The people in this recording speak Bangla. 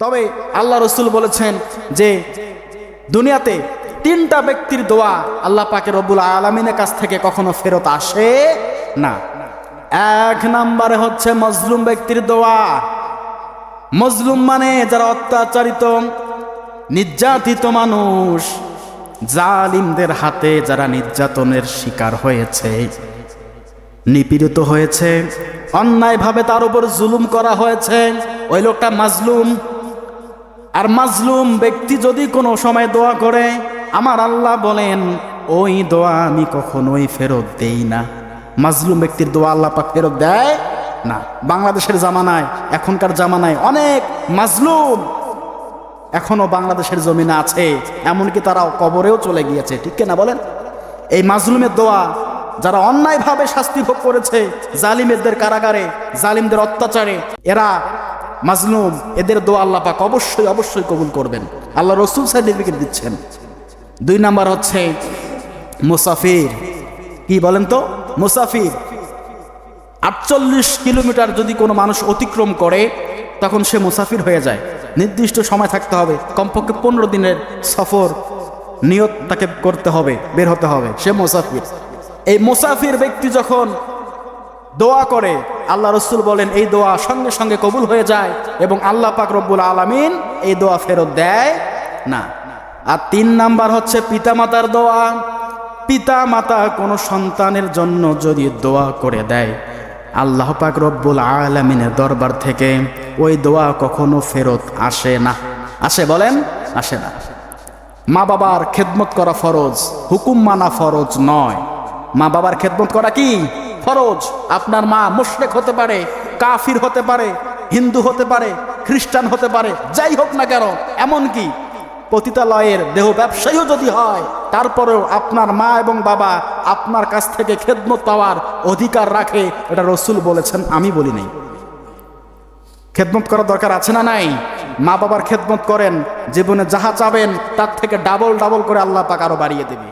তবে আল্লাহ রসুল বলেছেন যে দুনিয়াতে তিনটা ব্যক্তির দোয়া আল্লাহ পাকে রব্বুল আলমিনের কাছ থেকে কখনো ফেরত আসে না। এক নম্বরে হচ্ছে মজলুম ব্যক্তির দোয়া। মজলুম মানে যারা অত্যাচারিত, নির্যাতিত মানুষ, জালিমদের হাতে যারা নির্যাতনের শিকার হয়েছে, নিপীড়িত হয়েছে, অন্যায়ভাবে তার উপর জুলুম করা হয়েছে। ওই লোকটা মাজলুম। আর মাজলুম ব্যক্তি যদি কোনো সময় দোয়া করে, আমার আল্লাহ বলেন, ওই দোয়া আমি কখনোই ফেরত দেই না। মাজলুম ব্যক্তির দোয়া আল্লাহ পাক ফেরত দেয় না। বাংলাদেশের জামানায়, এখনকার জামানায় অনেক মাজলুম এখনও বাংলাদেশের জমিনে আছে, এমনকি তারা কবরেও চলে গিয়েছে। ঠিক না বলেন? এই মাজলুমের দোয়া যারা অন্যায়ভাবে শাস্তি ভোগ করেছে, জালিমেরদের কারাগারে, জালিমদের অত্যাচারে, এরা মাজলুম, এদের দোয়া আল্লাহ পাক অবশ্যই অবশ্যই কবুল করবেন। আল্লাহ রসুল সার্টিফিকেট দিচ্ছেন। দুই নাম্বার হচ্ছে মুসাফির। কি বলেন তো? মুসাফির। আটচল্লিশ কিলোমিটার যদি কোনো মানুষ অতিক্রম করে, তখন সে মুসাফির হয়ে যায়। নির্দিষ্ট সময় থাকতে হবে। কমপক্ষে পনেরো দিনের সফর নিয়ত তাকে করতে হবে, বের হতে হবে। সে মুসাফির। এই মুসাফির ব্যক্তি যখন দোয়া করে আল্লাহ রসুল বলেন, এই দোয়া সঙ্গে সঙ্গে কবুল হয়ে যায় এবং আল্লাহ পাক রব্বুল আলমিন এই দোয়া ফেরত দেয় না। আর তিন নাম্বার হচ্ছে পিতামাতার দোয়া। পিতা মাতা কোনো সন্তানের জন্য যদি দোয়া করে দেয়, আল্লাহ পাক রব্বুল আলমিনের দরবার থেকে ওই দোয়া কখনো ফেরত আসে না। আসে বলেন? আসে না। মা বাবার খেদমত করা ফরজ, হুকুম মানা ফরজ নয়। মা বাবার খেদমত করা কি? ফরজ। আপনার মা মুশরেক হতে পারে, কাফির হতে পারে, হিন্দু হতে পারে, খ্রিস্টান হতে পারে, যাই হোক না কেন এমন কি পতিতালয়ের দেহ ব্যবসায়ীও যদি হয়, তারপরেও আপনার মা এবং বাবা আপনার কাছ থেকে খেদমত পাওয়ার অধিকার রাখে, এটা রসুল বলেছেন, আমি বলি নাই। খেদমত করার দরকার আছে না নাই? মা বাবার খেদমত করেন, জীবনে যাহা চাবেন, তার থেকে ডাবল ডাবল করে আল্লাহ পাক আরও বাড়িয়ে দেবে।